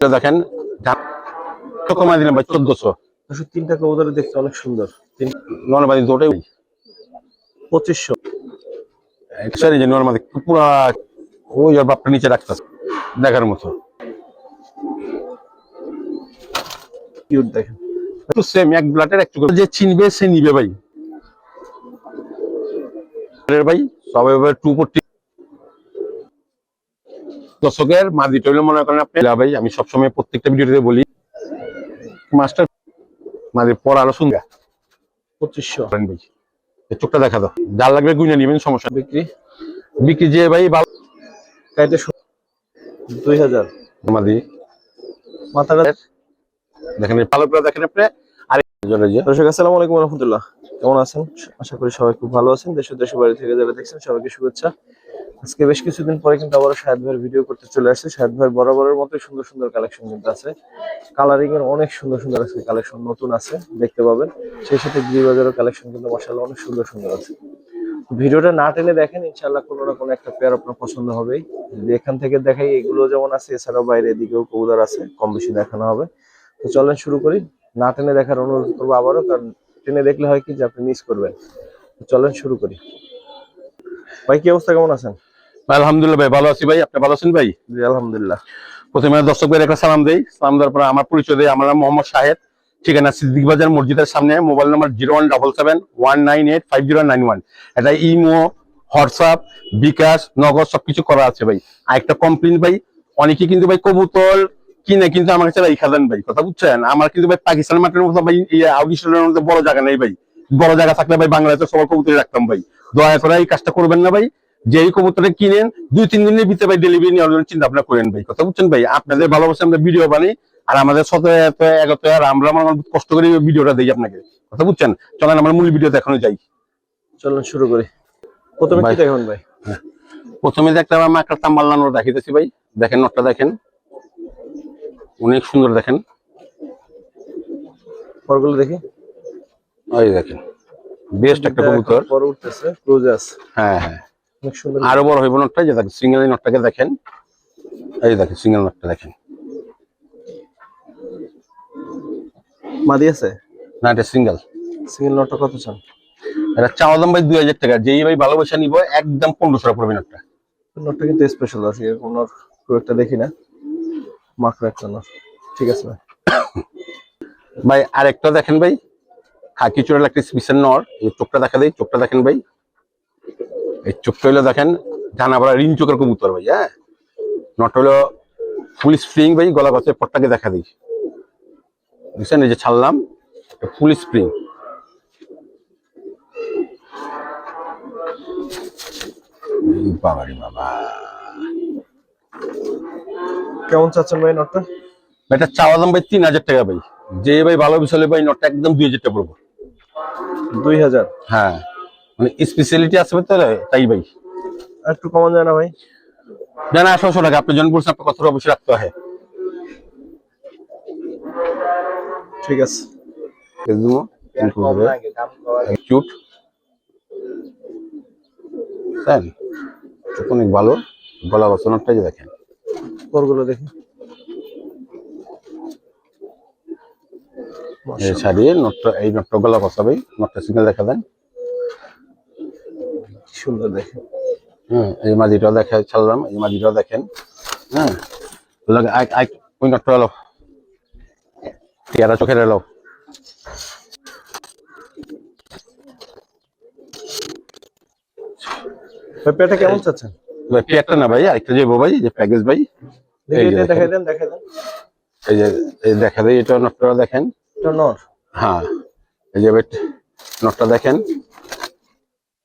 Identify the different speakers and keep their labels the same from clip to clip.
Speaker 1: দেখেন কমাই দিলাম ভাই? চোদ্দশো।
Speaker 2: দুশো তিনটা কবুতর দেখতে অনেক সুন্দর। তিন
Speaker 1: নর্মাদি দুটোই
Speaker 2: পঁচিশশো।
Speaker 1: একসাথে যে নর্মাদি পুরা ওই ওর বাপটা নিচে রাখতেছে দেখার মতো।
Speaker 2: কিউট দেখেন।
Speaker 1: একটু সেম এক ব্লাটের একটু যে চিনবে সে নিবে ভাই। ভাই সবাই টু ফোরটি দর্শকের মাদি টইলে মনে করেন আপনি ভাই আমি সবসময় প্রত্যেকটা ভিডিওতে বলি মাস্টার মাদি পড়া আরও শুনবে
Speaker 2: পঁচিশশো।
Speaker 1: ভাই চোখটা দেখা দাও। যার লাগবে গুইনা নিবেন সমস্যা
Speaker 2: বিক্রি?
Speaker 1: বিক্রি যে ভাই ভালো
Speaker 2: কাইতে দুই হাজার।
Speaker 1: মাদি
Speaker 2: মাথাটা
Speaker 1: দেখেন এই পালকটা দেখেন আপনি। আর জন্য
Speaker 2: দর্শক আসসালামু আলাইকুম রহমতুল্লাহ। কেমন আছেন? আশা করি সবাই খুব ভালো আছেন। দেশ ও দেশের বাড়ি থেকে যারা দেখছেন সবাইকে শুভেচ্ছা। আজকে বেশ কিছুদিন পরে কিন্তু আবার শাহেদ ভাইয়ের ভিডিও করতে চলে আসছে। শাহেদ ভাইয়ের বরাবরের মতো সুন্দর সুন্দর কালেকশন কিন্তু আছে। কালারিং এর অনেক সুন্দর সুন্দর আছে কালেকশন নতুন আছে, দেখতে পাবেন। সেই সাথে গ্রি বাজারের কালেকশন কিন্তু মাসাল্লাহ অনেক সুন্দর সুন্দর আছে। ভিডিওটা না টেনে দেখেন ইনশাল্লাহ কোনো না কোনো একটা পেয়ার আপনার পছন্দ হবেই। যদি এখান থেকে দেখাই, এগুলো যেমন আছে, এছাড়াও বাইরে এদিকেও কবুতর আছে, কম বেশি দেখানো হবে। তো চলেন শুরু করি। না টেনে দেখার অনুরোধ করব আবারও, কারণ টেনে দেখলে হয় কি যে আপনি মিস করবেন। চলেন শুরু করি। ভাই, কি অবস্থা? কেমন আছেন?
Speaker 1: আলহামদুলিল্লাহ ভাই ভালো আছি ভাই। আপনি ভালো আছেন ভাই?
Speaker 2: জি আলহামদুলিল্লাহ।
Speaker 1: প্রথমে দর্শক ভাইয়ের একটা সালাম দেই। সালাম দেওয়ার পর আমার পরিচয় দেই। আমার নাম মোহাম্মদ শাহেদ। ঠিকানা সিদ্দিক বাজার মসজিদের সামনে। Mobile number zero one double seven one nine eight five zero nine one. এটা ইমো হোয়াটসঅ্যাপ বিকাশ নগদ সবকিছু করা আছে ভাই। আর একটা কমপ্লেন ভাই অনেকে কিন্তু ভাই কবুতর কিনে কিন্তু আমার কাছে রাইখা দেন ভাই। কথা বুঝছেন? আমার কিন্তু ভাই পাকিস্তান মাঠের মতো ভাই আউডিশনের মধ্যে বড় জায়গা নেই ভাই। বড় জায়গা থাকলে ভাই বাংলাদেশে সবার কবুতর রাখতাম ভাই। দয়া করে এই কাজটা করবেন না ভাই। যেই কবুতরটা কিনেন দুই তিন দিনের ভিতরে ভাই ডেলিভারি নেওয়ার জন্য চিন্তা ভাবনা করেন ভাই। কথা বুঝছেন ভাই? আপনাদের ভালোবাসে আমরা ভিডিও বানাই আর আমাদের এত এগত আর আমরা কষ্ট করে ভিডিওটা দিই আপনাকে। কথা বুঝছেন? চলেন আমার মূল ভিডিও দেখানো যাই।
Speaker 2: চলেন শুরু করি। প্রথমে কি দেখুন ভাই?
Speaker 1: প্রথমে দেখতে আমার একটা তাম্বাল্লানোর দেখাইতেছি ভাই। দেখেন নটটা দেখেন। অনেক সুন্দর দেখেন।
Speaker 2: পরগুলো দেখি।
Speaker 1: ওই দেখেন। বেস্ট একটা কবুতর।
Speaker 2: পরে উঠতেছে ক্রুজাস
Speaker 1: হ্যাঁ হ্যাঁ। আরও বড় হইব নটটা যে দেখেন সিঙ্গেল নটটাকে দেখেন। এই দেখেন সিঙ্গেল নটটা দেখেন।
Speaker 2: মাদি আছে?
Speaker 1: না এটা সিঙ্গেল।
Speaker 2: সিঙ্গেল নোটটা কত চান?
Speaker 1: এটা চাওয়া দাম ভাই দুই হাজার টাকা। যেই ভাই ভালোবাসা নিব একদম পনেরোশো টাকা পড়বে নটটা।
Speaker 2: নোটটা কিন্তু স্পেশাল আছে এরকম নোট খুব একটা দেখি না। মাকড়া একটা নোট। ঠিক আছে ভাই।
Speaker 1: ভাই আরেকটা দেখেন ভাই খাকি চোরের একটা স্পেশাল নর এই চোখটা দেখা দেয় চোখটা দেখেন ভাই। এই চোখটা হলো দেখেন ডানা বড় রিং চোখের কবুতর ভাই হ্যাঁ? নট হলো ফুল স্প্রিং ভাই গলা গাছের পটটাকে দেখা দিই। বুঝছেন? এই যে ছাড়লাম ফুল স্প্রিং। বাবা রে বাবা।
Speaker 2: কেমন চাচ্ছেন ভাই নোটটা?
Speaker 1: এটা চাওয়া দাম ভাই তিন হাজার টাকা ভাই। যে ভাই ভালো বিষয় ভাই নটটা একদম দুই হাজার টাকা পড়ব।
Speaker 2: দুই হাজার?
Speaker 1: হ্যাঁ। মানে স্পেশালিটি আছে তো তাই ভাই।
Speaker 2: আর একটু কমন যায় না ভাই
Speaker 1: জানা আঠারোশো টাকা আপনি জন বলছেন আপনার কথাটা অবশ্যই রাখতে হয়।
Speaker 2: ঠিক আছে।
Speaker 1: কিউট স্যার চোখ অনেক ভালো গলা বসানোরটা যে দেখেন।
Speaker 2: পরগুলো দেখি।
Speaker 1: এই ছাড়িয়ে নটটা এই নটটা গলা বসাবে নটটা সিগন্যাল দেখা দেন।
Speaker 2: সুন্দর দেখে
Speaker 1: হ্যাঁ এই মাদিটাও দেখা ছাড়লাম এই মাদিটাও দেখেন। হ্যাঁ লাগে আই আই ওই নটটা এলো পেয়ারা চোখের এলো
Speaker 2: ভাই কেমন চাচ্ছেন?
Speaker 1: ভাই পেয়ারটা না ভাই আরেকটা যাব ভাই যে প্যাকেজ ভাই
Speaker 2: দেখি
Speaker 1: এই যে দেখেন।
Speaker 2: দেন দেখাই দেন।
Speaker 1: এই যে এই দেখা দেয় এটা নটটা দেখেন।
Speaker 2: এটা
Speaker 1: হ্যাঁ এই যে নটটা দেখেন।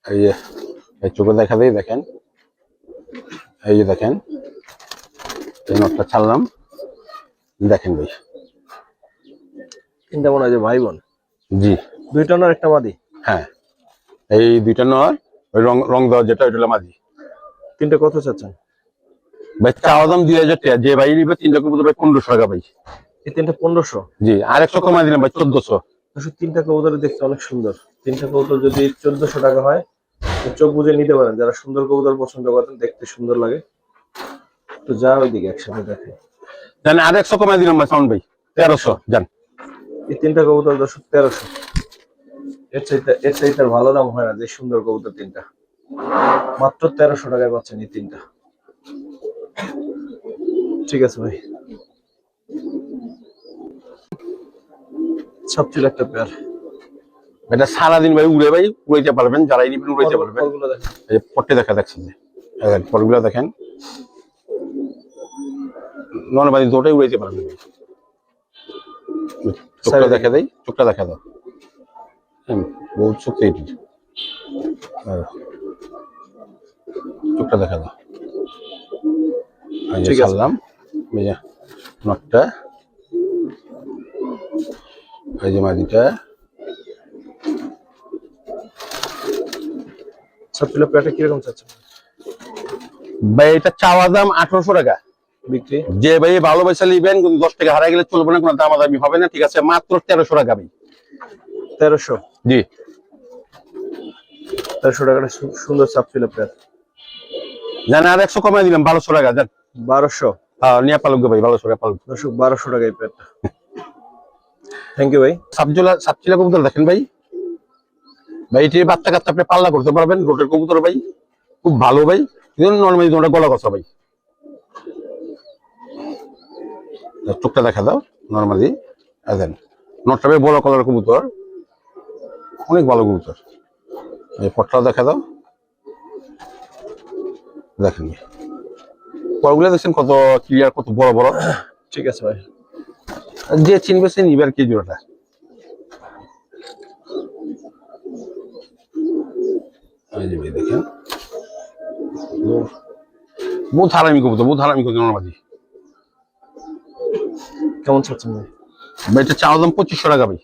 Speaker 1: এই যে এই চোখে দেখা দেয় দেখেন। এই যে দেখেন এই নটটা ছাড়লাম। দেখেন ভাই।
Speaker 2: তিনটা মনে হয় যে ভাই বোন।
Speaker 1: জি।
Speaker 2: দুইটা নর একটা মাদি।
Speaker 1: হ্যাঁ। এই দুইটা নয় ওই রং রং দেওয়া যেটা ওইটা মাঝি
Speaker 2: তিনটা কত চাচ্ছেন?
Speaker 1: ভাই চাওয়া দাম দুই হাজার টাকা। যে ভাই নিবে তিনটা কবুতর ভাই পনেরোশো টাকা ভাই।
Speaker 2: এই তিনটা পনেরোশো?
Speaker 1: জি আর একশো কমাই দিলাম ভাই চোদ্দশো।
Speaker 2: দুশো তিনটা কবুতর দেখতে অনেক সুন্দর। তিনটা কবুতর যদি চোদ্দশো টাকা হয় চোখ বুঝে নিতে পারেন। যারা সুন্দর কবুতর পছন্দ করেন দেখতে সুন্দর লাগে। তো যা ওইদিকে একসাথে দেখে।
Speaker 1: জান আর একশো কমাই দিলাম ভাই সাউন্ড ভাই। তেরোশো জান।
Speaker 2: এই তিনটা কবুতর দর্শক তেরোশো। এর চাইতে এর চাইতে ভালো দাম হয় না যে সুন্দর কবুতর তিনটা। মাত্র তেরোশো টাকায় পাচ্ছেন এই তিনটা। ঠিক আছে ভাই। সবচেয়ে একটা পেয়ার
Speaker 1: এটা সারাদিন ভাই উড়ে ভাই উড়াইতে পারবেন যারাই নিবেন উড়াইতে পারবেন। এই পট্টি দেখা দেখছেন পটগুলো দেখেন নর্মালি দুটোই উড়াইতে পারবেন। চোখটা দেখা দেয় চোখটা দেখা দাও। বহুত শক্তি এটি। চোখটা দেখা দাও। ছাড়লাম নখটা এই যে মাদিটা
Speaker 2: পেয়ারটা কীরকম চাচ্ছেন?
Speaker 1: ভাই এটা চাওয়া দাম আঠারোশো টাকা।
Speaker 2: বিক্রি?
Speaker 1: যে ভাই ভালোবাসা নিবেন কিন্তু দশ টাকা হারা গেলে চলবে না কোনো দামাদামি হবে না ঠিক আছে? মাত্র তেরোশো টাকা ভাই।
Speaker 2: তেরোশো?
Speaker 1: জি।
Speaker 2: তেরোশো টাকাটা সুন্দর সাবফিলা পেয়ার
Speaker 1: জান আর একশো কমাই দিলাম বারোশো টাকা জান।
Speaker 2: বারোশো?
Speaker 1: হ্যাঁ নিয়ে পালক ভাই বারোশো টাকা পালক।
Speaker 2: দর্শক বারোশো টাকা এই থ্যাংক ইউ ভাই।
Speaker 1: সাবজোলা সাবচিলা কবুতর দেখেন ভাই। ভাই এটি বাচ্চা কাচ্চা আপনি পাল্লা করতে পারবেন রোটের কবুতর ভাই খুব ভালো ভাই। কিন্তু নর্মালি তোমরা গলা কষা ভাই। চোখটা দেখা দাও নর্মালি দেন। নটটা ভাই বড় কলার কবুতর। অনেক ভালো কবুতর। এই পটটা দেখা দাও। দেখেন পরগুলো দেখছেন কত ক্লিয়ার কত বড় বড়?
Speaker 2: ঠিক আছে ভাই।
Speaker 1: যে চিনবে সে নিবে আর কি জোড়াটা। এই যে ভাই দেখেন। বহুত হারামি কবুতর বহুত হারামি কবুতর নর্মালি
Speaker 2: কেমন চাচ্ছেন ভাই?
Speaker 1: ভাই এটা দাম পঁচিশশো টাকা ভাই।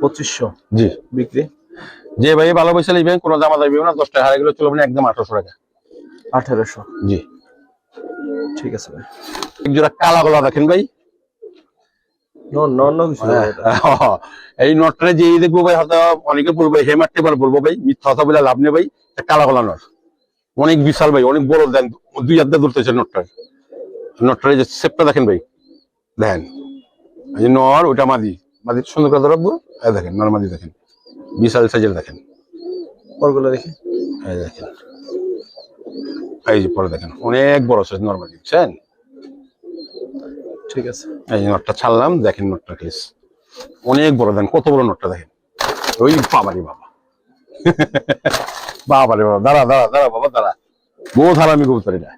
Speaker 2: পঁচিশশো?
Speaker 1: জি।
Speaker 2: বিক্রি?
Speaker 1: যে ভাই ভালোবাসা নিবেন কোনো দামা দাবি না দশ টাকা হারা গেলে চলবে না একদম আঠারোশো টাকা।
Speaker 2: আঠারোশো?
Speaker 1: জি।
Speaker 2: ঠিক আছে ভাই।
Speaker 1: এক জোড়া কালা গলা দেখেন ভাই
Speaker 2: ন- অন্য কিছু না এটা।
Speaker 1: এই নটটা যে দেখব ভাই হয়তো অনেকে বলব হেমার টেবার বলব ভাই মিথ্যা কথা বলে লাভ নেই ভাই কালা গলা নট। অনেক বিশাল ভাই অনেক বড় দেন দুই হাত ধরতেছে নটটা। নটটার যে সেপটা দেখেন ভাই দেখেন। এই নর ওটা মাদি। মাদি সুন্দর করে ধরবো দেখেন নর মাদি দেখেন। বিশাল সাইজের দেখেন।
Speaker 2: পরগুলো দেখি।
Speaker 1: এই দেখেন। এই যে পরে দেখেন অনেক বড় সাইজ নর মাদি বুঝছেন?
Speaker 2: ঠিক আছে।
Speaker 1: এই নটটা ছাড়লাম দেখেন নটটা কেস অনেক বড় দেন কত বড় নটটা দেখেন। ওই বাবারি বাবা। বাবারে বাবা দাঁড়া দাঁড়া দাঁড়া বাবা দাঁড়া। বহুত হারামি কবুতর এটা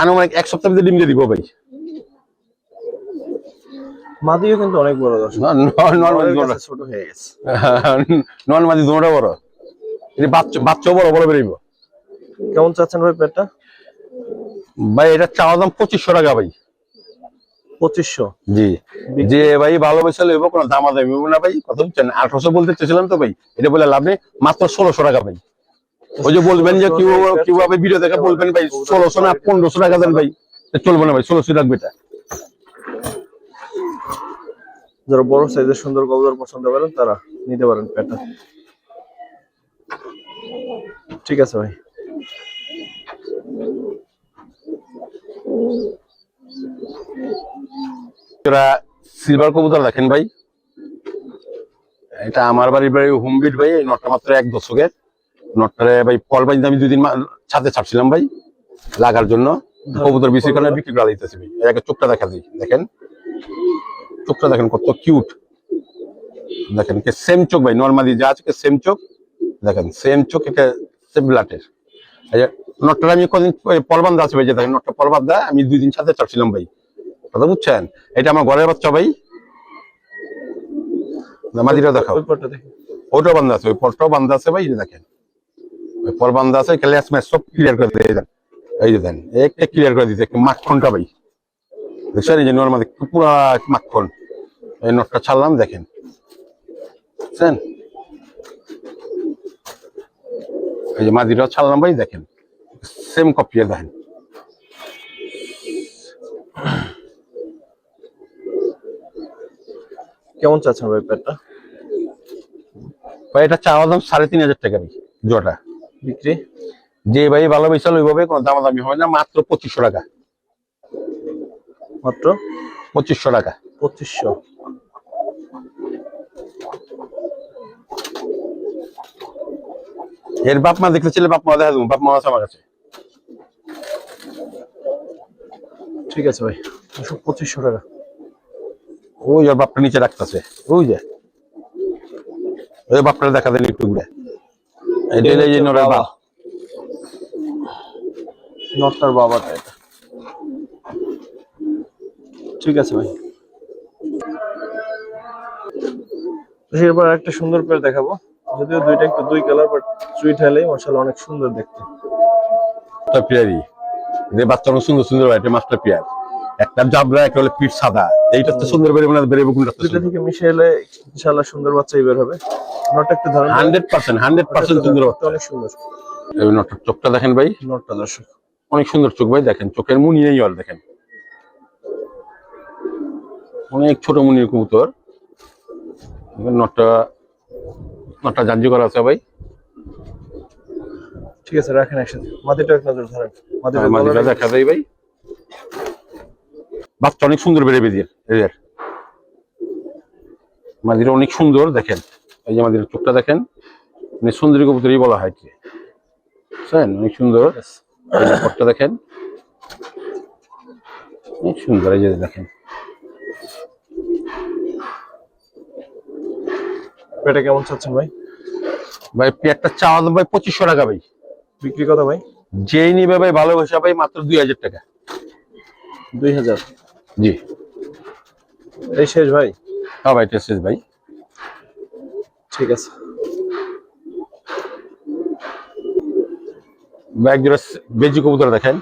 Speaker 1: আনুমানিক এক সপ্তাহ ডিম দিয়ে দিব ভাই।
Speaker 2: মাদিও কিন্তু অনেক বড় দর্শক। ছোট হয়ে গেছে।
Speaker 1: নর্মালি দুটা বড়। বাচ্চা বাচ্চাও বড় বড় বেরোইব
Speaker 2: কেমন চাচ্ছেন ভাই পেয়ারটা?
Speaker 1: ভাই এটা চাওয়া দাম পঁচিশশো টাকা ভাই।
Speaker 2: পঁচিশশো?
Speaker 1: জি। যে ভাই ভালোবাসা লইব কোনো দামা দামি না ভাই। কথা বুঝছেন? আঠারোশো বলতে চেয়েছিলাম তো ভাই। এটা বলে লাভ নেই। মাত্র ষোলোশো টাকা ভাই। ওই যে বলবেন যে কীভাবে ভিডিও দেখে বলবেন ভাই ষোলোশো না পনেরোশো টাকা দেন ভাই। চলবে না ভাই ষোলোশো রাখবে এটা।
Speaker 2: যারা বড় সাইজের সুন্দর কবুতর পছন্দ করেন তারা নিতে পারেন পেয়ারটা। ঠিক আছে ভাই।
Speaker 1: সিলভার কবুতর দেখেন ভাই। এটা আমার বাড়ির বাড়ি হোমবিট ভাই, এই নটটা মাত্র এক দশকের নটটারে ভাই ফল বাজি আমি দুদিন ছাদে ছাড়ছিলাম ভাই, লাগার জন্য। কবুতর বিক্রি করে বিক্রি করা দিতেছি ভাই। চোখটা দেখা দিই দেখেন। চোখটা দেখেন কত কিউট দেখেন, কে সেম চোখ ভাই নর্মালি যা আছে সেম চোখ। দেখেন সেম চোখ এটা সেম ব্লাটের নটটা আমি কদিন পরবান্ধা আছে ভাই যে দেখেন নটটা পরবান্ধা আমি দুই দিন ছাদে ছাড়ছিলাম ভাই। কথা বুঝছেন? এটা আমার ঘরের বাচ্চা ভাই। মাদিটা দেখাও। ওটাও বান্ধা আছে ওই পরটাও বান্ধা আছে ভাই দেখেন। ওই পর বান্ধা আছে ক্লাস ম্যাচ সব ক্লিয়ার করে দিয়ে দেন এই যে দেন একটা ক্লিয়ার করে দিতে মাখনটা ভাই। দেখছেন এই যে নর্মাল পুরা মাখন। এই নোটটা ছাড়লাম দেখেন। বুঝছেন এই যে মাদিটাও ছাড়লাম ভাই দেখেন। সেম কপি দেখেন
Speaker 2: কেমন চাচ্ছেন ভাই পেয়ারটা?
Speaker 1: ভাই এটা চাওয়া দাম সাড়ে তিন হাজার টাকা ভাই জোড়া
Speaker 2: বিক্রি?
Speaker 1: যে ভাই ভালো ভালোবাসা ওইভাবে কোনো দামাদামি হবে না মাত্র পঁচিশশো টাকা।
Speaker 2: মাত্র?
Speaker 1: পঁচিশশো টাকা।
Speaker 2: পঁচিশশো।
Speaker 1: এর বাপ মা দেখলে ছেলে বাপ মা দেখা দেবো বাপ মা আছে আমার কাছে।
Speaker 2: ঠিক আছে ভাই। দর্শক পঁচিশশো টাকা।
Speaker 1: ওই ওর বাপটা নিচে রাখতেছে। ওই যে। ওই বাপটা দেখা দেন একটু ঘুরে। এটা হলো যে নরের বাপ।
Speaker 2: নটটার বাবাটা এটা। ঠিক আছে ভাই। এরপর একটা সুন্দর পেয়ার দেখাবো। যদিও দুইটা একটু দুই কালার বাট সুইট হলেই মাসাল্লাহ অনেক সুন্দর দেখতে।
Speaker 1: পিয়ারি যে বাচ্চা অনেক সুন্দর সুন্দর একটা মাস্টার পিয়ার। একটা জাবরা একটা হলো পিঠ সাদা। এইটা তো সুন্দর বেরোবে না বেরোবে কোনটা
Speaker 2: দুইটা থেকে মিশে এলে ইনশাআল্লাহ সুন্দর বাচ্চাই বের হবে। নটটা একটু ধরেন।
Speaker 1: হান্ড্রেড পার্সেন্ট হান্ড্রেড পার্সেন্ট সুন্দর বাচ্চা।
Speaker 2: অনেক সুন্দর।
Speaker 1: এই নটটার চোখটা দেখেন ভাই।
Speaker 2: নটটা দর্শক।
Speaker 1: অনেক সুন্দর চোখ ভাই দেখেন। চোখের মুনি নেই আর দেখেন। অনেক ছোট মুনির কবুতর। নটটা নটটা জাঞ্জি করা আছে ভাই।
Speaker 2: ঠিক আছে রাখেন একসাথে। মাটিটা এক নজর ধরেন। মাটিটা
Speaker 1: মাদিটা দেখা যায় ভাই। বাচ্চা অনেক সুন্দর বেড়ে বেরিয়ে এদের মাদিরা অনেক সুন্দর দেখেন। এই যে মাদির চোখটা দেখেন মানে সুন্দরী কবুতরই বলা হয় কি। বুঝছেন? অনেক সুন্দর। এই যে পটটা দেখেন। অনেক সুন্দর এই যে দেখেন।
Speaker 2: পেটে কেমন চাচ্ছেন ভাই?
Speaker 1: ভাই পেয়ারটা চাওয়া দাম ভাই পঁচিশশো টাকা ভাই।
Speaker 2: বিক্রি কত ভাই?
Speaker 1: যেই নিবে ভাই ভালোবাসা ভাই মাত্র দুই হাজার টাকা।
Speaker 2: দুই হাজার?
Speaker 1: জি।
Speaker 2: এই শেষ ভাই?
Speaker 1: হ্যাঁ ভাই শেষ ভাই।
Speaker 2: ঠিক আছে।
Speaker 1: জোড়া বেজি কবুতর দেখেন।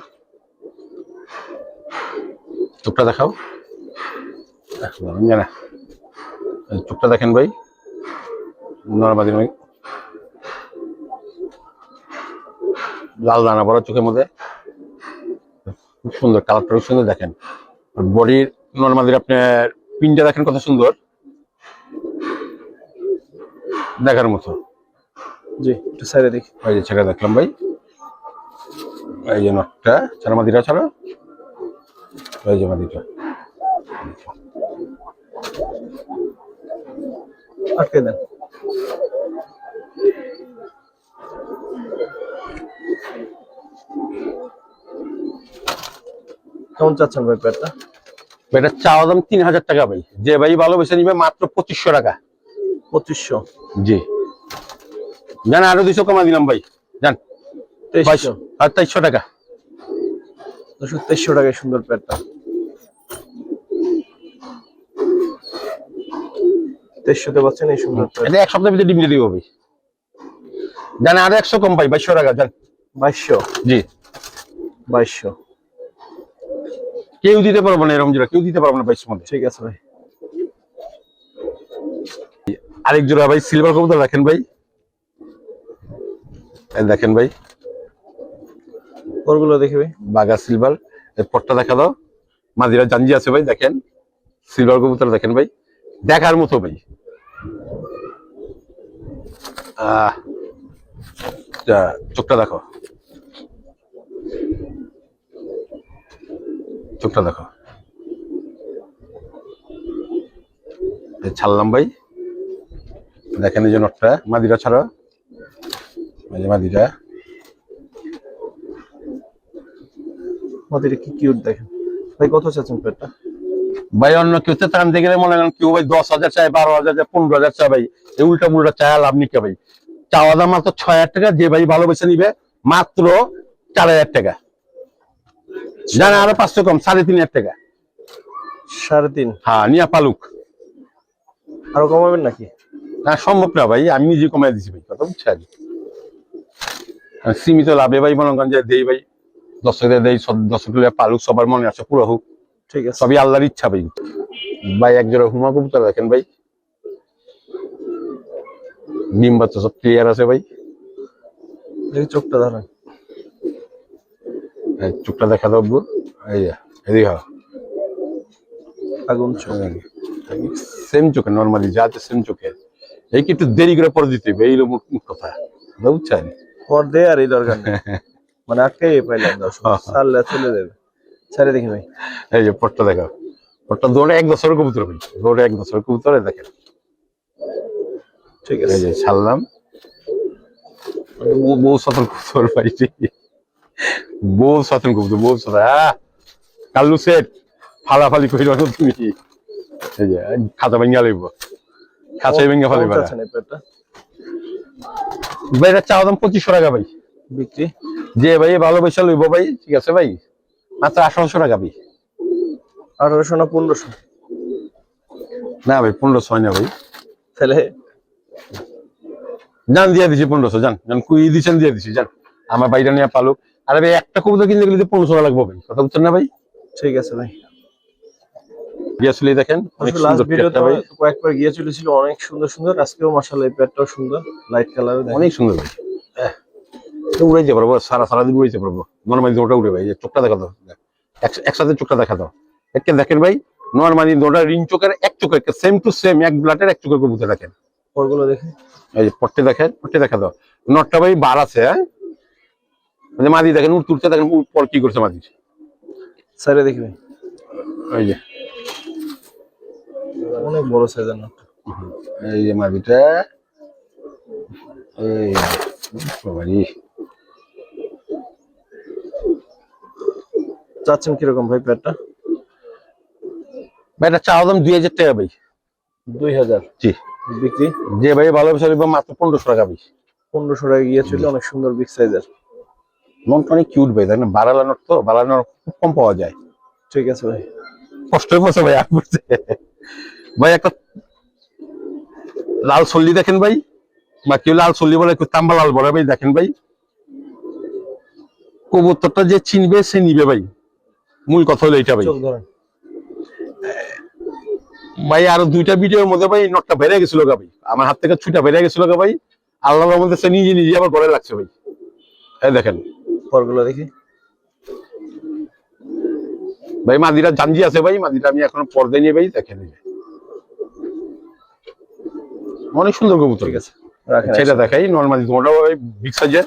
Speaker 1: চোখটা দেখাও। জানা। চোখটা দেখেন ভাই। নর্মাদি লাল দানা বড় চোখের মধ্যে। খুব সুন্দর কালারটা খুব সুন্দর দেখেন। বডির নর্মাদির আপনার পিনটা দেখেন কত সুন্দর। দেখার মতো।
Speaker 2: জি একটু সাইডে দেখি।
Speaker 1: এই যে ছেড়ে দেখলাম ভাই। এই যে নটটা ছাড়া মাদিটা ছাড়া। এই যে মাদিটা।
Speaker 2: আটকে দেন। কেমন চাচ্ছেন ভাই পেটটা
Speaker 1: এটা চাওয়া দাম তিন হাজার টাকা ভাই। যে ভাই ভালোবেসে নিবে মাত্র পঁচিশশো টাকা।
Speaker 2: পঁচিশশো?
Speaker 1: জি। জান আরও দুশো কমা দিলাম ভাই। জান বাইশশো আর তেইশশো টাকা।
Speaker 2: দুশো তেইশশো টাকায় সুন্দর পেটটা তেইশশোতে পাচ্ছেন এই সুন্দর
Speaker 1: এটা এক সপ্তাহের ভিতরে ডিম দিয়ে দিব ভাই। জান আরও একশো কম ভাই বাইশশো টাকা জান।
Speaker 2: বাইশশো?
Speaker 1: জি।
Speaker 2: বাইশশো।
Speaker 1: কেউ দিতে পারব না এরকম জোড়া কেউ দিতে পারব না বাইশের মধ্যে
Speaker 2: ঠিক আছে ভাই।
Speaker 1: আরেক জোড়া ভাই সিলভার কবুতর রাখেন ভাই। দেখেন ভাই।
Speaker 2: ওরগুলো দেখি ভাই।
Speaker 1: বাগা সিলভার পটটা দেখা দাও। মাঝিরা জাঞ্জি আছে ভাই দেখেন। সিলভার কবুতর দেখেন ভাই। দেখার মতো ভাই। চোখটা দেখো। চোখটা দেখো। ছাড়লাম ভাই। দেখেন এই যে নটটা মাদিরা ছাড়া। মাদিরা
Speaker 2: আমাদের কি কিউট দেখেন। ভাই কত চাচ্ছেন পেটটা?
Speaker 1: ভাই অন্য কেউ তো আনতে গেলে মনে করেন কেউ ভাই দশ হাজার চাই বারো হাজার চাই পনেরো হাজার চাই ভাই। এই উল্টা মুল্টা চাই লাভ নিকে ভাই। চাওয়া দাম মাত্র ছয় হাজার টাকা যে ভাই ভালোবেসে নিবে মাত্র চার হাজার টাকা। জানা আরও পাঁচশো কম সাড়ে তিন হাজার টাকা।
Speaker 2: সাড়ে তিন?
Speaker 1: হ্যাঁ নিয়া পালুক।
Speaker 2: আরও কমাবেন নাকি?
Speaker 1: না সম্ভব না ভাই আমি নিজে কমাই দিছি ভাই কথা বুঝছেন? আর সীমিত লাভে ভাই মনে করেন যে দেই ভাই দর্শকদের দেই দর্শকদের পালুক সবার মনে আছে পুরো হোক।
Speaker 2: ঠিক আছে।
Speaker 1: সবই আল্লাহর ইচ্ছা ভাই। ভাই এক জোড়া হুমা কবুতর দেখেন ভাই। ডিম বাচ্চা সব ক্লিয়ার আছে ভাই।
Speaker 2: চোখটা ধরেন।
Speaker 1: এই চোখটা দেখা দাও। এই যে এদিকে।
Speaker 2: আগুন
Speaker 1: সেম চোখে নর্মালি যা আছে সেম চোখে। এই কি একটু দেরি করে পরে দিতে হবে? এই মোট কথা। বুঝছেন?
Speaker 2: পর দে আর এই দরকার নেই। মানে আটকাই পাইলাম দর্শক ছাড়লে চলে যাবে। ছেড়ে দেখি ভাই।
Speaker 1: এই যে পট্টা দেখো পট্টা দৌড়ে এক বছরের কবুতর ভাই দৌড়ে এক বছরের কবুতরে দেখেন।
Speaker 2: ঠিক
Speaker 1: এই
Speaker 2: আছে
Speaker 1: যে ছাড়লাম। বউ- বউ সতন কবুতর ভাই। বউ সতন কবুতর বউ সতন হ্যাঁ কাল্লু সেট ফালাফালি করি রাখো তুমি। এই যে খাতা ভেঙে লইব খাঁচাই ভেঙে
Speaker 2: পেয়ারটা
Speaker 1: ভাই এটা চাওয়া দাম পঁচিশশো টাকা ভাই।
Speaker 2: বিক্রি
Speaker 1: যে ভাই ভালোবাসা লইব ভাই ঠিক আছে ভাই। মাত্র আঠারোশো টাকা ভাই।
Speaker 2: আঠারোশো না পনেরোশো?
Speaker 1: না ভাই পনেরোশো হয় না ভাই।
Speaker 2: তাহলে?
Speaker 1: জান দিয়ে দিছি পনেরোশো জান। জান কুই দিচ্ছেন দিয়ে দিছি জান। আমার বাইরে নিয়ে পালুক। আরে ভাই একটা কবুতর কিনতে গেলে পনেরোশো টাকা লাগবে ভাই। কথা বুঝছেন না ভাই?
Speaker 2: ঠিক আছে ভাই।
Speaker 1: গিয়েছিলি দেখেন? অনেক সুন্দর
Speaker 2: ভিডিওতে
Speaker 1: ভাই।
Speaker 2: কয়েকবার গিয়ে চলেছিল অনেক সুন্দর সুন্দর। আজকেও এই সুন্দর লাইট কালার
Speaker 1: অনেক সুন্দর ভাই। পারব সারা সারা দিন উড়াইতে পারব। নর্মালি উড়ে ভাই। চোখটা দেখা দাও। একসাথে চোখটা দেখা দাও। দেখেন ভাই নর্মালি রিং চোখের এক চোখের সেম টু সেম এক ব্লাটের এক চোখের কবুতর দেখেন।
Speaker 2: পরগুলো দেখি
Speaker 1: এই যে পট্টে দেখেন পট্টে দেখা দাও। নটটা ভাই বার আছে হ্যাঁ? যে মাদি দেখেন উঠ তুলতে দেখেন পর কি করছে মাদি।
Speaker 2: সাইডে দেখি ভাই
Speaker 1: এই যে।
Speaker 2: অনেক বড় সাইজের না
Speaker 1: এই যে মাদিটা। এই বাবারি।
Speaker 2: চাচ্ছেন কীরকম ভাই পেয়ারটা
Speaker 1: ভাই এটা চাওয়া দাম দুই হাজার টাকা ভাই।
Speaker 2: দুই হাজার।
Speaker 1: জি।
Speaker 2: বিক্রি?
Speaker 1: যে ভাই ভালোবাসা মাত্র পনেরোশো টাকা ভাই।
Speaker 2: পনেরোশো টাকা গিয়েছিল অনেক সুন্দর বিগ সাইজের
Speaker 1: নটটা অনেক কিউট ভাই দেখেন বারালা নট তো বারালা নট খুব কম পাওয়া যায়।
Speaker 2: ঠিক আছে ভাই।
Speaker 1: কষ্ট পড়ছে ভাই পড়ছে ভাই একটা লাল সল্লি দেখেন ভাই। বা কেউ লাল সল্লি বলে কেউ তাম্বা লাল বলে ভাই দেখেন ভাই। কবুতরটা যে চিনবে সে নিবে ভাই। মূল কথা হলো এইটা ভাই। ভাই আরও দুইটা ভিডিওর মধ্যে ভাই নটটা বেড়ে গেছিল গা ভাই। আমার হাত থেকে ছুটা বেড়ে গেছিল গা ভাই। আল্লাহর মধ্যে সে নিজে নিজে আবার ঘরে লাগছে ভাই। এই দেখেন।
Speaker 2: পরগুলো দেখি।
Speaker 1: ভাই মাদিরা জানজি আছে ভাই মাদিরা আমি এখন পর্দায় নিয়ে ভাই দেখেন। এই অনেক সুন্দর কবুতর সেটা দেখাই নর্মালি তোমারটা ওই বিগ সাইজের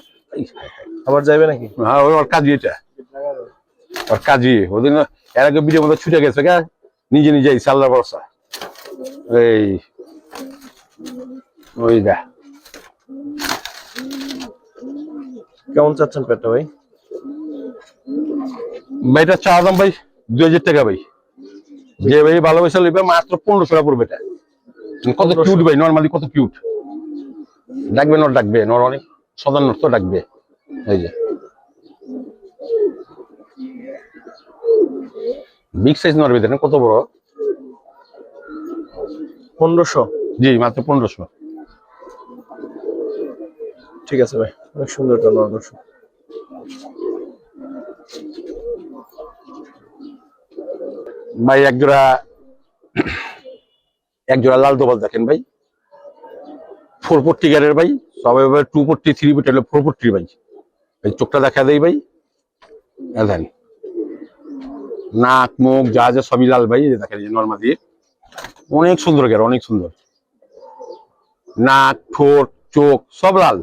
Speaker 2: আবার যাইবে নাকি?
Speaker 1: হ্যাঁ ওই ওর কাজই এটা। ওর কাজই ওদিন এর আগে মধ্যে ছুটে গেছে গা। নিজে নিজে সাল্লার বর্ষা এই ওই দা
Speaker 2: কেমন চাচ্ছেন ভাই
Speaker 1: ভাই? এটা চা দাম ভাই দুই হাজার টাকা ভাই। যে ভাই ভালোবাসা লিখবে মাত্র পনেরোশো টাকা পড়বে এটা। কত কিউট ভাই নর্মালি কত কিউট ডাকবে নর ডাকবে নর অনেক সদন নট তো ডাকবে। এই যে। বিগ সাইজ নরবে দেখেন কত বড়?
Speaker 2: পনেরোশো।
Speaker 1: জি মাত্র পনেরোশো।
Speaker 2: ঠিক আছে ভাই অনেক সুন্দর একটা নর দর্শক।
Speaker 1: ভাই এক জোড়া এক জোড়া লাল দোবাল দেখেন ভাই। ফোর ফোরটি গাড়ির ভাই সবাই ভাই টু ফোরটি থ্রি ফোরটি হলো ফোর ফোরটি ভাই। এই চোখটা দেখা দেয় ভাই। দেখেন নাক মুখ যা যা সবই লাল ভাই দেখেন নর্মা দিয়ে। অনেক সুন্দর গের অনেক সুন্দর। নাক ঠোঁট চোখ সব লাল।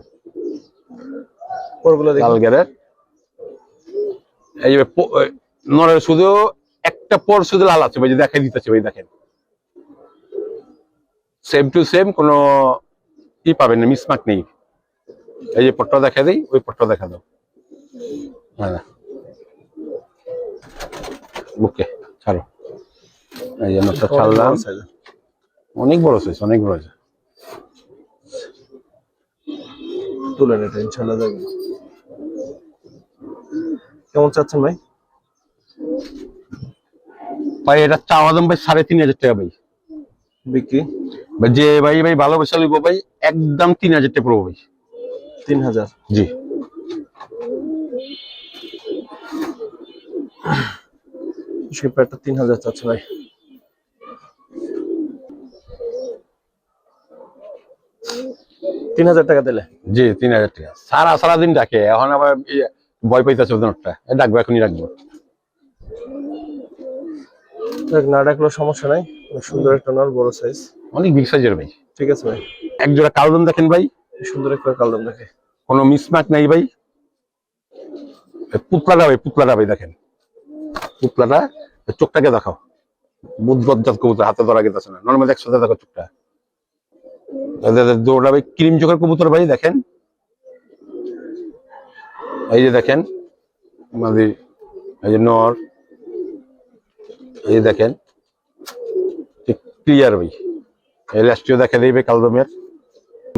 Speaker 1: লাল গেরের এই যে নরের শুধু একটা পর শুধু লাল আছে ভাই দেখাই দিতেছে ভাই দেখেন। সেম টু সেম কোনো ই পাবেন না মিসমার্ক নেই। এই যে পট্টা দেখা দেই ওই পট্টা দেখা দাও। হ্যাঁ। ওকে ছাড়ো। এই যে নোটটা ছাড়লাম। অনেক বড় সাইজ অনেক বড় সাইজ
Speaker 2: তুলেন এটা ইনশাল্লাহ যাবে কেমন চাচ্ছেন ভাই?
Speaker 1: ভাই এটা চাওয়া দাম ভাই সাড়ে তিন হাজার টাকা ভাই।
Speaker 2: বিক্রি?
Speaker 1: যে ভাই ভাই ভালোবাসা লিখব ভাই একদম তিন হাজার টাকা পড়ব ভাই।
Speaker 2: তিন হাজার?
Speaker 1: জি।
Speaker 2: তিন হাজার চাচ্ছে ভাই। তিন হাজার টাকা দিলে?
Speaker 1: জি তিন হাজার টাকা। সারা সারা দিন ডাকে। এখন আবার ইয়ে ভয় পাইতেছে ওজনটা ডাকবো এখনই রাখব
Speaker 2: দেখ, না ডাকলেও সমস্যা নাই। সুন্দর একটা নর বড় সাইজ
Speaker 1: অনেক বিগ সাইজের ভাই।
Speaker 2: ঠিক আছে ভাই।
Speaker 1: এক জোড়া কালদম দেখেন ভাই।
Speaker 2: সুন্দর একটা কালদম দেখে।
Speaker 1: কোনো মিসমার্ক নাই ভাই। পুতলাটা ভাই পুতলাটা ভাই দেখেন। পুতলাটা চোখটাকে দেখাও। বুদ্ধবজ্জাত কবুতর হাতে ধরা গেতেছে না। নর্মাল একসাথে দেখো চোখটা। দৌড়া ভাই ক্রিম চোখের কবুতর ভাই দেখেন। এই যে দেখেন আমাদের এই যে নর এই দেখেন ক্লিয়ার ভাই। এই রাষ্ট্রীয় দেখা দিবে কালদমের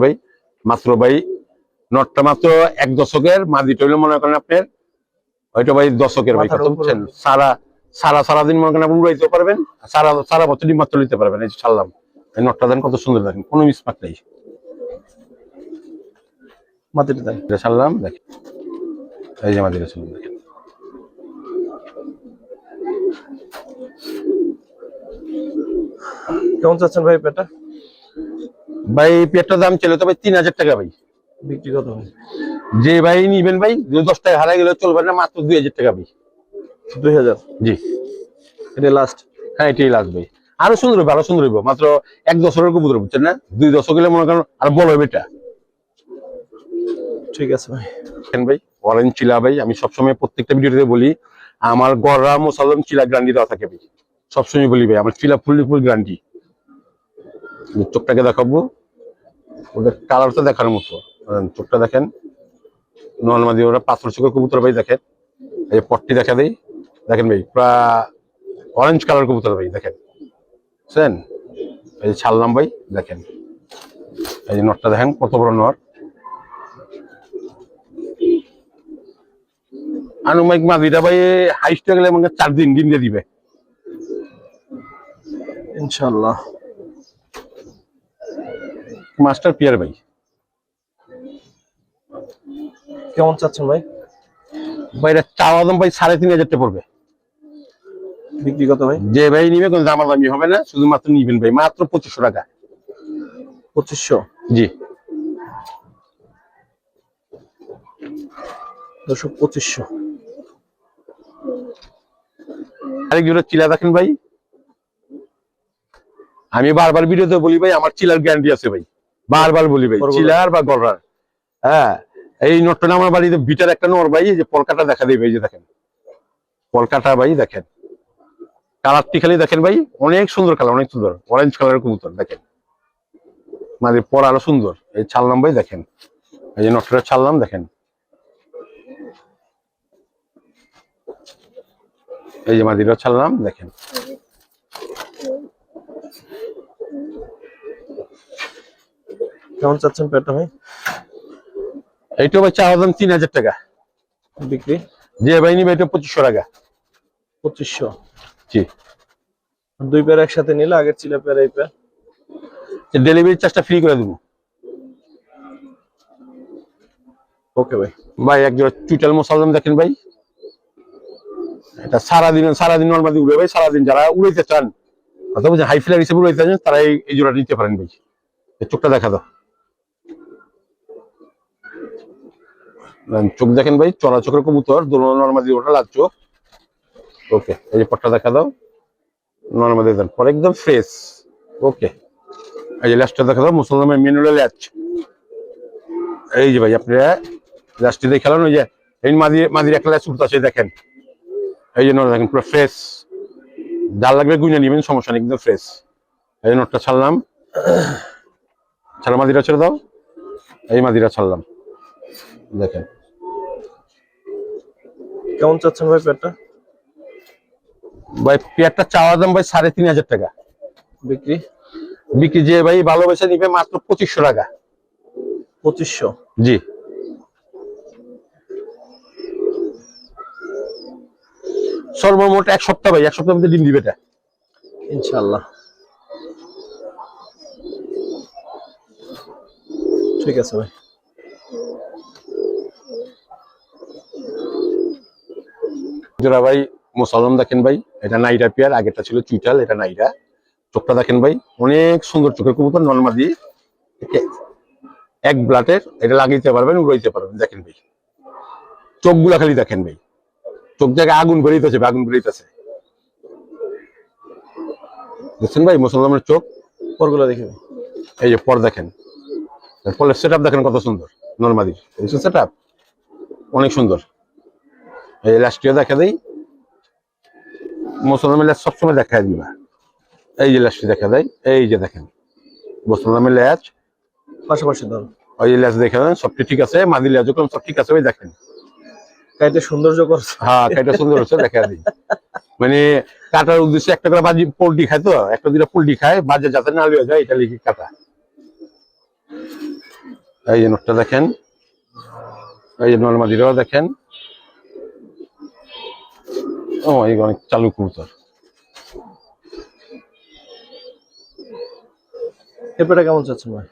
Speaker 1: ভাই মাত্র ভাই নটটা মাত্র এক দশকের মাদিটা হইল মনে করেন আপনার ওইটা ভাই দশকের ভাই বুঝছেন? সারা সারা সারা দিন মনে করেন আপনি উড়াইতে পারবেন সারা সারা বছর মাত্র নিতে পারবেন এই যে ছাড়লাম। এই নটটা দেন কত সুন্দর দেখেন কোনো মিসমার্ক নেই।
Speaker 2: মাটিতে দেন।
Speaker 1: ছাড়লাম দেখেন। এই যে মাদিটা ছাড়লাম দেখেন।
Speaker 2: কেমন চাচ্ছেন ভাই পেটা
Speaker 1: ভাই পেটটার দাম ছিল তো ভাই তিন হাজার টাকা ভাই।
Speaker 2: বিক্রি কত ভাই
Speaker 1: যে ভাই নিবেন ভাই দশ টাকা হারাই গেলে চলবে না মাত্র দুই হাজার টাকা ভাই।
Speaker 2: দুই হাজার?
Speaker 1: জি।
Speaker 2: এটা লাস্ট
Speaker 1: হ্যাঁ এটাই লাগবে আরও সুন্দর হবে আরও সুন্দর হবে মাত্র এক দশকের কবুতর বুঝছেন না? দুই দশক গেলে মনে করেন আর বড় হবে এটা।
Speaker 2: ঠিক আছে ভাই।
Speaker 1: দেখেন ভাই অরেঞ্জ চিলা ভাই আমি সবসময় প্রত্যেকটা ভিডিওতে বলি আমার গররা মোসালম চিলা গ্রান্ডি দেওয়া থাকে ভাই। সবসময় বলি ভাই, আমার চিলা ফুল ফুল গ্রান্ডি চোখটাকে দেখাবো, ওদের কালারটা দেখার মতো। চোখটা দেখেন নর্মাদি ওরা পাথর চোখের কবুতর ভাই দেখেন। এই পট্টি দেখা দেই, দেখেন ভাই, পুরা অরেঞ্জ কালার কবুতর ভাই দেখেন। বুঝছেন? এই ছাড়লাম ভাই, দেখেন। এই যে নটটা দেখেন, কত বড় নট। আনুমানিক মাদিটা ভাই হাইস্ট গেলে আমাকে চার দিন দিন দিয়ে দিবে।
Speaker 2: ইনশাল্লাহ
Speaker 1: মাস্টার পিয়ার ভাই।
Speaker 2: কেমন চাচ্ছেন ভাই?
Speaker 1: ভাই এটা চাওয়া দাম ভাই সাড়ে তিন হাজার টাকা পড়বে।
Speaker 2: বিক্রি কত ভাই?
Speaker 1: যে ভাই নিবে কোনো দামা দামি হবে না শুধুমাত্র নিবেন ভাই মাত্র পঁচিশশো টাকা।
Speaker 2: পঁচিশশো?
Speaker 1: জি।
Speaker 2: দশক পঁচিশশো।
Speaker 1: আরেক জোড়া চিলা দেখেন ভাই। আমি বারবার ভিডিওতে বলি ভাই আমার চিলার গ্যারান্টি আছে ভাই। বারবার বলি ভাই। চিলার বা গড়ার হ্যাঁ এই নোটটা আমার বাড়িতে বিটার একটা নোর ভাই যে পলকাটা দেখা দেবে এই যে দেখেন। পলকাটা ভাই দেখেন। কালারটি খালি দেখেন ভাই অনেক সুন্দর কালার অনেক সুন্দর। অরেঞ্জ কালারের কবুতর দেখেন। মানে পর আরও সুন্দর। এই ছাড়লাম ভাই দেখেন। এই যে নটটা ছাড়লাম দেখেন। এই যে মাদিটা ছাড়লাম দেখেন।
Speaker 2: কেমন চাচ্ছেন পেটা ভাই?
Speaker 1: এইটা ভাই দাম তিন হাজার টাকা।
Speaker 2: বিক্রি?
Speaker 1: যে ভাই নিবে এটা পঁচিশশো টাকা।
Speaker 2: পঁচিশশো?
Speaker 1: জি।
Speaker 2: দুই পেয়ার একসাথে নিলে আগের ছিল পেয়ার এই পেয়ার?
Speaker 1: ডেলিভারি চার্জটা ফ্রি করে দেবো।
Speaker 2: ওকে ভাই।
Speaker 1: ভাই একজন চুইটাল মোসালম দেখেন ভাই। এটা সারাদিন সারাদিন নর্মালি উড়ে ভাই সারাদিন যারা উড়াইতে চান অথবা হাই ফ্লার হিসেবে উড়াইতে চান তারা এই জোড়াটা নিতে পারেন ভাই। চোখটা দেখা দাও। চোখ দেখেন ভাই চলা চোখের কবুতর দোনো নর্মালি ওটা লাল চোখ। ওকে এই যে পটটা দেখা দাও নর্মালি দেন পরে একদম ফ্রেশ ওকে এই যে ল্যাচটা দেখা দাও, মুসলমানের মেনুলে ল্যাচ এই যে ভাই, আপনারা লাস্টে দিয়ে খেলানো ওই যে, এই মাদি, মাদির একটা ল্যাচ উঠতে আছে দেখেন। এই যে নোট দেখেন, পুরো ফ্রেশ ডাল লাগবে গুঁজে নিবেন, সমস্যা নেই, একদম ফ্রেশ এই নোটটা ছাড়লাম। ছাড়া মাদিরা ছেড়ে দাও। এই মাদিরা ছাড়লাম। দেখেন।
Speaker 2: কেমন চাচ্ছেন ভাই পেয়ারটা?
Speaker 1: ভাই পেয়ারটা চাওয়া দাম ভাই সাড়ে তিন হাজার টাকা।
Speaker 2: বিক্রি?
Speaker 1: বিক্রি যে ভাই ভালোবেসে নিবে মাত্র পঁচিশশো টাকা।
Speaker 2: পঁচিশশো?
Speaker 1: জি। সর্বমোট এক সপ্তাহ ভাই এক সপ্তাহ মধ্যে ডিম দিবে এটা।
Speaker 2: ইনশাল্লাহ ঠিক আছে ভাই।
Speaker 1: জোড়া ভাই মোসালম দেখেন ভাই, এটা নাইরা পেয়ার, আগেরটা ছিল চুইটাল এটা নাইরা। চোখটা দেখেন ভাই, অনেক সুন্দর চোখের কবুতর নর্মাদি এক ব্লাটের এটা লাগিয়ে পারবেন, উড়াইতে পারবেন, দেখেন ভাই। চোখগুলা খালি দেখেন ভাই। চোখ জায়গায় আগুন বেরিয়েছে আগুন বেরিয়েছে দেখছেন ভাই, মুসলমানের চোখ?
Speaker 2: পরগুলো দেখি ভাই।
Speaker 1: এই যে পর দেখেন। পরের সেট দেখেন কত সুন্দর নর্মাদির সেট অনেক সুন্দর। এই লাস্টটিও দেখা দেই। মুসলমান ল্যাচ সবসময় দেখা দিবা। এই যে লাস্টটি দেখা দেয় এই যে দেখেন। মুসলমান ল্যাচ
Speaker 2: পাশাপাশি ধর।
Speaker 1: ওই ল্যাচ দেখে দেন সবটি ঠিক আছে মাদি ল্যাচ যখন সব ঠিক আছে ওই দেখেন।
Speaker 2: কাইতে সৌন্দর্য করছে।
Speaker 1: হ্যাঁ কাটা সুন্দর হচ্ছে দেখা দিই। মানে কাটার উদ্দেশ্যে একটা করে বাজি পোল্ট্রি খায় তো একটা দুটা পোল্ট্রি খায় বাজে যাতে না লিয়ে যায় এটা লিখে কাটা। এই যে নোটটা দেখেন। এই যে নর্মাদিরাও দেখেন। ও এই অনেক চালু কবুতর।
Speaker 2: পেঁপেটা কেমন চাচ্ছেন ভাই?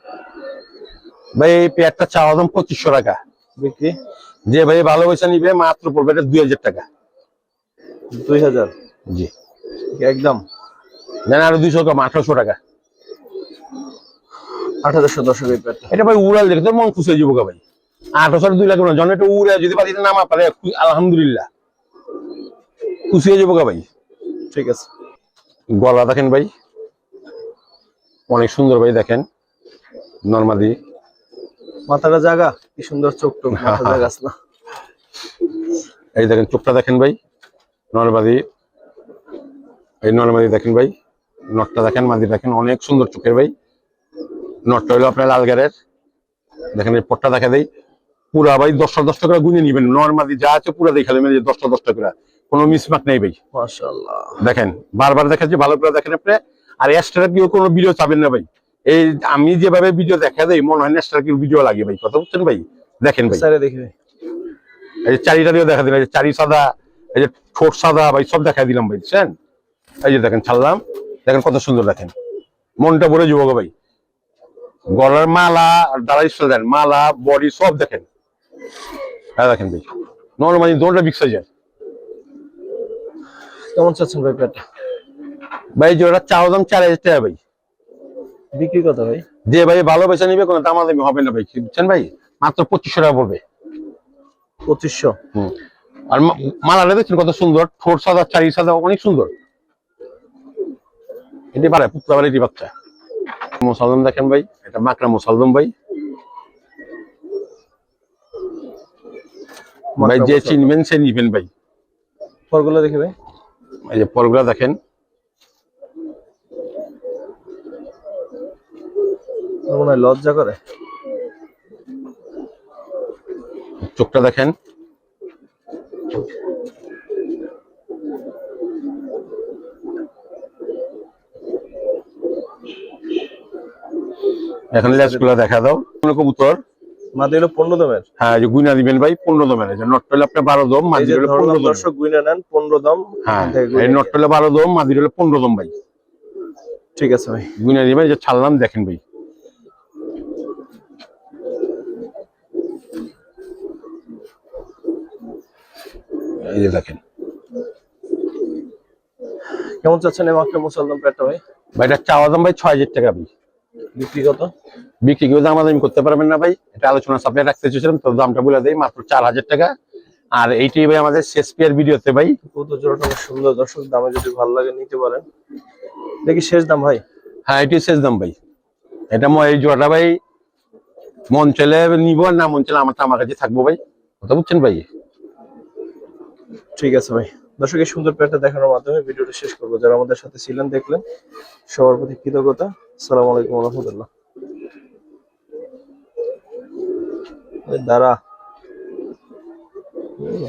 Speaker 1: ভাই এই চাওয়া দাম পঁচিশশো টাকা।
Speaker 2: বিক্রি?
Speaker 1: যে ভাই ভালোবাসা নিবে মাত্র পড়বে এটা দুই হাজার টাকা।
Speaker 2: দুই হাজার?
Speaker 1: জি।
Speaker 2: একদম?
Speaker 1: দেন আরও দুইশো কম আঠারোশো টাকা।
Speaker 2: আট হাজারশো দর্শক
Speaker 1: এটা ভাই উড়াল দেখে তোর মন খুশি হয়ে যাব ভাই। আঠারোশো দুই লাখ না জন এটা উড়ে যদি পাতিতে নামা পারে আলহামদুলিল্লাহ। হয়ে যাব গা ভাই।
Speaker 2: ঠিক আছে।
Speaker 1: গলা দেখেন ভাই। অনেক সুন্দর ভাই দেখেন। নর্মাদি।
Speaker 2: মাথাটা জাগা কি সুন্দর চোখ টোক জাগাস না।
Speaker 1: এই দেখেন চোখটা দেখেন ভাই। নর্মাদি। এই নর্মাদি দেখেন ভাই। নটটা দেখেন মাদি দেখেন অনেক সুন্দর চোখের ভাই। নটটা হলো আপনার লালগারের দেখেন এই পটটা দেখা দেয় পুরা ভাই দশটা দশটা করে গুনে নিবেন। নর্মাদি যা আছে পুরা দেখা দেবেন দশটা দশটা করে। কোনো মিসমার্ক নেই ভাই।
Speaker 2: মাশাআল্লাহ।
Speaker 1: দেখেন বারবার দেখাচ্ছি ভালো করে দেখেন আপনি। আর এক্সট্রা কেউ কোনো ভিডিও চাবেন না ভাই। এই আমি যেভাবে ভিডিও দেখা দেই মনে হয় না এক্সট্রা কেউ ভিডিও লাগে ভাই। কথা বুঝছেন ভাই? দেখেন ভাই।
Speaker 2: স্যারে দেখি
Speaker 1: এই যে চারিটারিও দেখা দিলাম এই চারি সাদা এই যে ঠোঁট সাদা ভাই সব দেখা দিলাম ভাই বুঝছেন? এই যে দেখেন ছাড়লাম। দেখেন কত সুন্দর দেখেন। মনটা ভরে যুবক ভাই। গলার মালা আর দাঁড়াই দেন মালা বডি সব দেখেন। হ্যাঁ দেখেন ভাই। নর্মালি দৌড়টা বিক্সা যায়।
Speaker 2: কেমন চাচ্ছেন ভাই পেয়ারটা
Speaker 1: ভাই জোড়া চাওয়া দাম চার হাজার টাকা ভাই।
Speaker 2: বিক্রি কত ভাই?
Speaker 1: যে ভাই ভালোবেসে নিবে কোনো দামাদামি হবে না ভাই। বুঝছেন ভাই? মাত্র পঁচিশশো টাকা পড়বে।
Speaker 2: পঁচিশশো?
Speaker 1: হুম। আর মা- মালাটা দেখছেন কত সুন্দর? ঠোঁট সাদা চারি সাদা অনেক সুন্দর। এটি পারে পুত্রা বাড়ি বাচ্চা। মুসালদম দেখেন ভাই এটা মাকড়া মুসালদম ভাই। ভাই যে চিনবেন সে নিবেন ভাই।
Speaker 2: পরগুলো দেখি ভাই।
Speaker 1: এই যে পরগুলা দেখেন।
Speaker 2: লজ্জা করে।
Speaker 1: চোখটা দেখেন। এখন লেজগুলো দেখা দাও। কোনো কবুতর।
Speaker 2: মাদি হলো পনেরো দমের।
Speaker 1: হ্যাঁ যে গুইনা দিবেন ভাই পনেরো দমের নট আপনার বারো দম মাদি পনেরো
Speaker 2: দর্শক গুইনা নেন পনেরো দম
Speaker 1: হ্যাঁ এই। বারো দম মাদি হলে পনেরো দম ভাই।
Speaker 2: ঠিক আছে ভাই।
Speaker 1: গুইনা দিবেন যে ছাড়লাম দেখেন ভাই। এই যে দেখেন।
Speaker 2: কেমন চাচ্ছেন এই মাত্র মুসলদম পেয়ারটা ভাই?
Speaker 1: ভাই এটা চাওয়া দাম ভাই ছয় হাজার টাকা ভাই।
Speaker 2: বিক্রি কত?
Speaker 1: বিক্রি কেউ দামাদামি করতে পারবেন না ভাই। এটা আলোচনা সামনে রাখতে চেয়েছিলাম তো দামটা বলে দেয় মাত্র চার হাজার টাকা। আর এইটাই ভাই আমাদের শেষ পেয়ার ভিডিওতে ভাই।
Speaker 2: কত জোড়াটা অনেক সুন্দর দর্শক দামে যদি ভালো লাগে নিতে পারেন। দেখি শেষ দাম ভাই।
Speaker 1: হ্যাঁ এটাই শেষ দাম ভাই। এটা ম- এই জোড়াটা ভাই মন চলে নিব না মন চলে আমারটা আমার কাছে থাকব ভাই। কথা বুঝছেন ভাই?
Speaker 2: ঠিক আছে ভাই। দর্শক এই সুন্দর পেয়ারটা দেখানোর মাধ্যমে ভিডিওটা শেষ করব। যারা আমাদের সাথে ছিলেন দেখলেন সবার প্রতি কৃতজ্ঞতা। আসসালামু আলাইকুম রহমতুল্লাহ। দাঁড়া।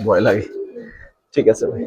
Speaker 2: ভয় লাগে। ঠিক আছে ভাই।